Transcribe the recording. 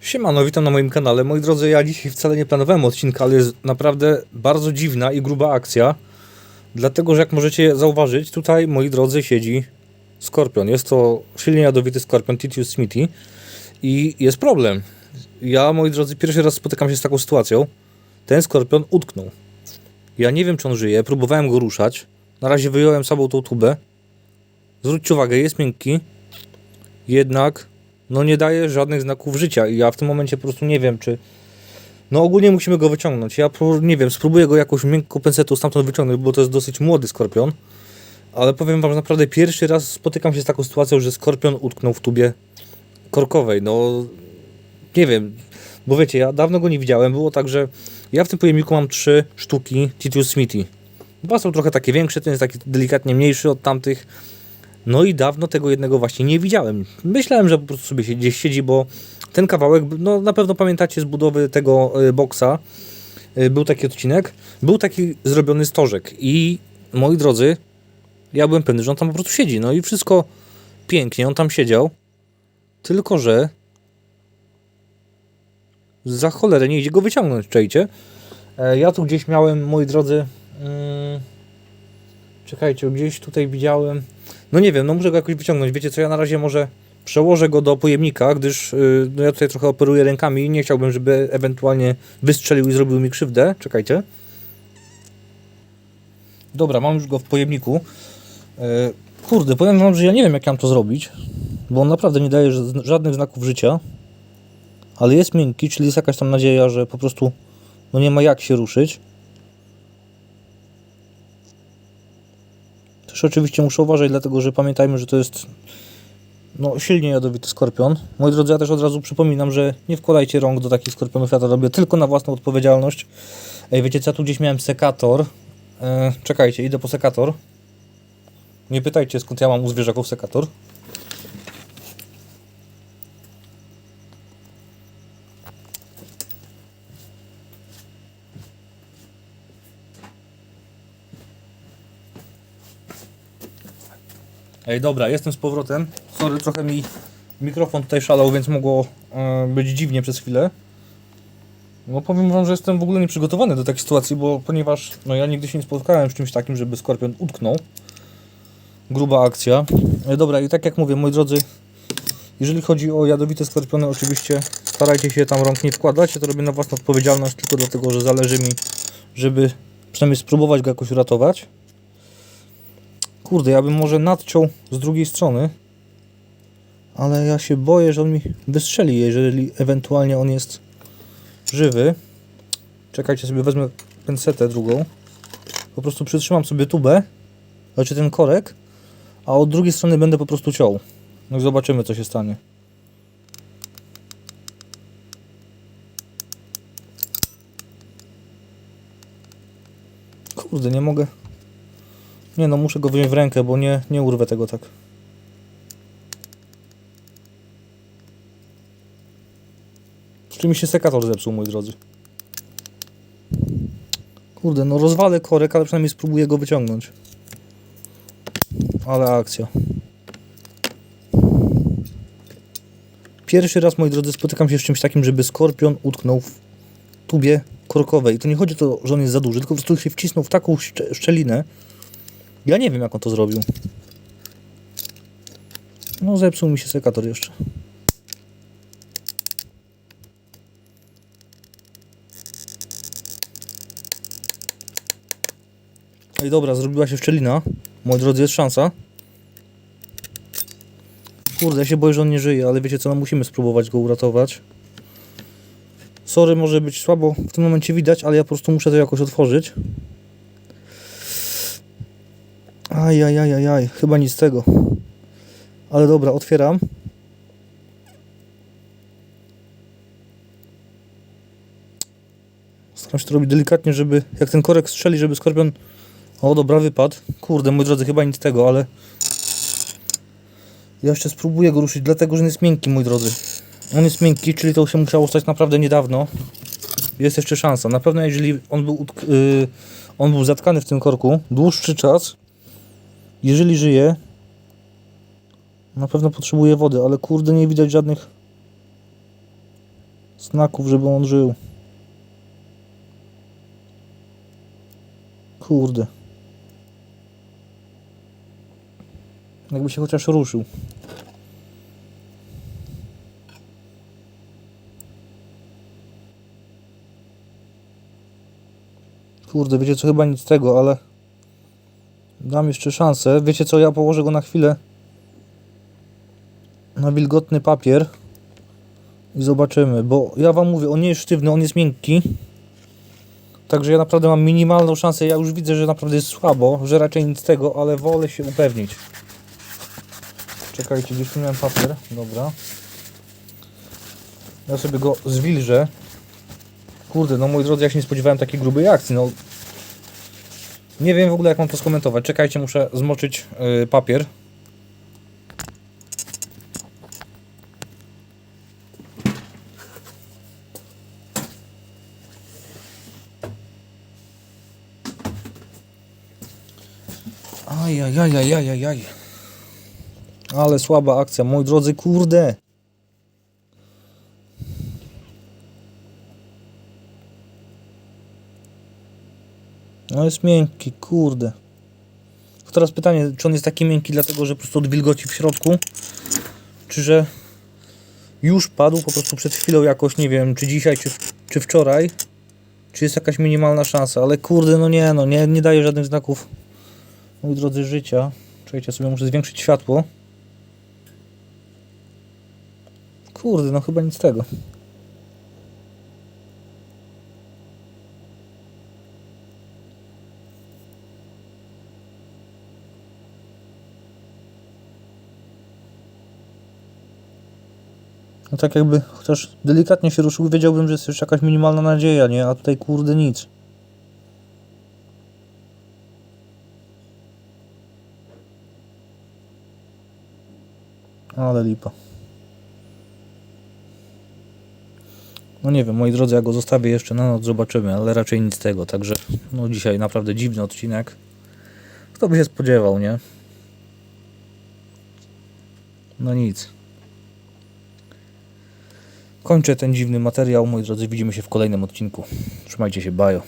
Siemano, witam na moim kanale. Moi drodzy, ja dzisiaj wcale nie planowałem odcinka, ale jest naprawdę bardzo dziwna i gruba akcja. Dlatego, że jak możecie zauważyć, tutaj, moi drodzy, siedzi skorpion. Jest to silnie jadowity skorpion Titius smithy i jest problem. Ja, moi drodzy, pierwszy raz spotykam się z taką sytuacją. Ten skorpion utknął. Ja nie wiem, czy on żyje, próbowałem go ruszać. Na razie wyjąłem samą tą tubę. Zwróćcie uwagę, jest miękki, jednak no nie daje żadnych znaków życia i ja w tym momencie po prostu nie wiem, czy... No ogólnie musimy go wyciągnąć. Ja nie wiem, spróbuję go jakąś miękką pensetą stamtąd wyciągnąć, bo to jest dosyć młody skorpion. Ale powiem wam, że naprawdę pierwszy raz spotykam się z taką sytuacją, że skorpion utknął w tubie korkowej. No nie wiem, bo wiecie, ja dawno go nie widziałem. Było tak, że ja w tym pojemniku mam trzy sztuki Titius smithy. Dwa są trochę takie większe, ten jest taki delikatnie mniejszy od tamtych. No i dawno tego jednego właśnie nie widziałem. Myślałem, że po prostu sobie gdzieś siedzi, bo ten kawałek, no na pewno pamiętacie z budowy tego y, boksa, y, był taki odcinek, był taki zrobiony stożek i moi drodzy, ja byłem pewny, że on tam po prostu siedzi. No i wszystko pięknie, on tam siedział, tylko że za cholerę nie idzie go wyciągnąć, czejcie. E, Ja tu gdzieś miałem, moi drodzy, mm, czekajcie, gdzieś tutaj widziałem, no nie wiem, no muszę go jakoś wyciągnąć. Wiecie co, ja na razie może przełożę go do pojemnika, gdyż yy, no ja tutaj trochę operuję rękami i nie chciałbym, żeby ewentualnie wystrzelił i zrobił mi krzywdę. Czekajcie. Dobra, mam już go w pojemniku. Yy, kurde, powiem wam, że ja nie wiem jak mam to zrobić, bo on naprawdę nie daje żadnych znaków życia, ale jest miękki, czyli jest jakaś tam nadzieja, że po prostu no nie ma jak się ruszyć. Też oczywiście muszę uważać, dlatego że pamiętajmy, że to jest no, silnie jadowity skorpion. Moi drodzy, ja też od razu przypominam, że nie wkładajcie rąk do takich skorpionów. Ja to robię tylko na własną odpowiedzialność. Ej, wiecie co, ja tu gdzieś miałem sekator. E, czekajcie, idę po sekator. Nie pytajcie, skąd ja mam u zwierzaków sekator. Ej, dobra, jestem z powrotem. Sorry, trochę mi mikrofon tutaj szalał, więc mogło e, być dziwnie przez chwilę. No powiem wam, że jestem w ogóle nieprzygotowany do takiej sytuacji, bo ponieważ no ja nigdy się nie spotkałem z czymś takim, żeby skorpion utknął. Gruba akcja. E, dobra, i tak jak mówię, moi drodzy, jeżeli chodzi o jadowite skorpiony, oczywiście starajcie się tam rąk nie wkładać. Ja to robię na własną odpowiedzialność, tylko dlatego, że zależy mi, żeby przynajmniej spróbować go jakoś uratować. Kurde, ja bym może nadciął z drugiej strony. Ale ja się boję, że on mi wystrzeli, jeżeli ewentualnie on jest żywy. Czekajcie, sobie wezmę pensetę drugą. Po prostu przytrzymam sobie tubę, znaczy ten korek, a od drugiej strony będę po prostu ciął. No i zobaczymy, co się stanie. Kurde, nie mogę. Nie no, muszę go wziąć w rękę, bo nie, nie urwę tego tak. Czy mi się sekator zepsuł, moi drodzy. Kurde, no rozwalę korek, ale przynajmniej spróbuję go wyciągnąć. Ale akcja. Pierwszy raz, moi drodzy, spotykam się z czymś takim, żeby skorpion utknął w tubie korkowej. I to nie chodzi o to, że on jest za duży, tylko po prostu się wcisnął w taką szcze- szczelinę, ja nie wiem, jak on to zrobił. No, zepsuł mi się sekator jeszcze. Ej, dobra, zrobiła się szczelina. Moi drodzy, jest szansa. Kurde, ja się boję, że on nie żyje, ale wiecie co, no musimy spróbować go uratować. Sorry, może być słabo w tym momencie widać, ale ja po prostu muszę to jakoś otworzyć. Ajajajajaj, chyba nic z tego. Ale dobra, otwieram. Staram się to robić delikatnie, żeby jak ten korek strzeli, żeby skorpion... O, dobra, wypadł. Kurde, moi drodzy, chyba nic z tego, ale... Ja jeszcze spróbuję go ruszyć, dlatego, że on jest miękki, moi drodzy. On jest miękki, czyli to się musiało stać naprawdę niedawno. Jest jeszcze szansa. Na pewno, jeżeli on był, yy, on był zatkany w tym korku dłuższy czas, jeżeli żyje, na pewno potrzebuje wody, ale kurde nie widać żadnych znaków, żeby on żył. Kurde. Jakby się chociaż ruszył. Kurde, wiecie co, chyba nic z tego, ale dam jeszcze szansę. Wiecie co, ja położę go na chwilę na wilgotny papier i zobaczymy, bo ja wam mówię, on nie jest sztywny, on jest miękki. Także ja naprawdę mam minimalną szansę. Ja już widzę, że naprawdę jest słabo, że raczej nic tego, ale wolę się upewnić. Czekajcie, gdzieś tu miałem papier. Dobra. Ja sobie go zwilżę. Kurde, no moi drodzy, ja się nie spodziewałem takiej grubej akcji. No. Nie wiem w ogóle jak mam to skomentować. Czekajcie, muszę zmoczyć yy, papier. Ajajajajajajaj. Ale słaba akcja, moi drodzy, kurde. No jest miękki, kurde. Teraz pytanie, czy on jest taki miękki dlatego, że po prostu odwilgoci w środku, czy że już padł po prostu przed chwilą jakoś, nie wiem, czy dzisiaj, czy, czy wczoraj, czy jest jakaś minimalna szansa, ale kurde, no nie, no nie, nie daje żadnych znaków moi drodzy, życia. Czekajcie, sobie muszę zwiększyć światło. Kurde, no chyba nic z tego. No tak jakby, chociaż delikatnie się ruszył, wiedziałbym, że jest jeszcze jakaś minimalna nadzieja, nie? A tutaj kurde nic. Ale lipa. No nie wiem, moi drodzy, ja go zostawię jeszcze na noc, zobaczymy, ale raczej nic tego, także no dzisiaj naprawdę dziwny odcinek. Kto by się spodziewał, nie? No nic. Kończę ten dziwny materiał, moi drodzy, widzimy się w kolejnym odcinku. Trzymajcie się, bajo.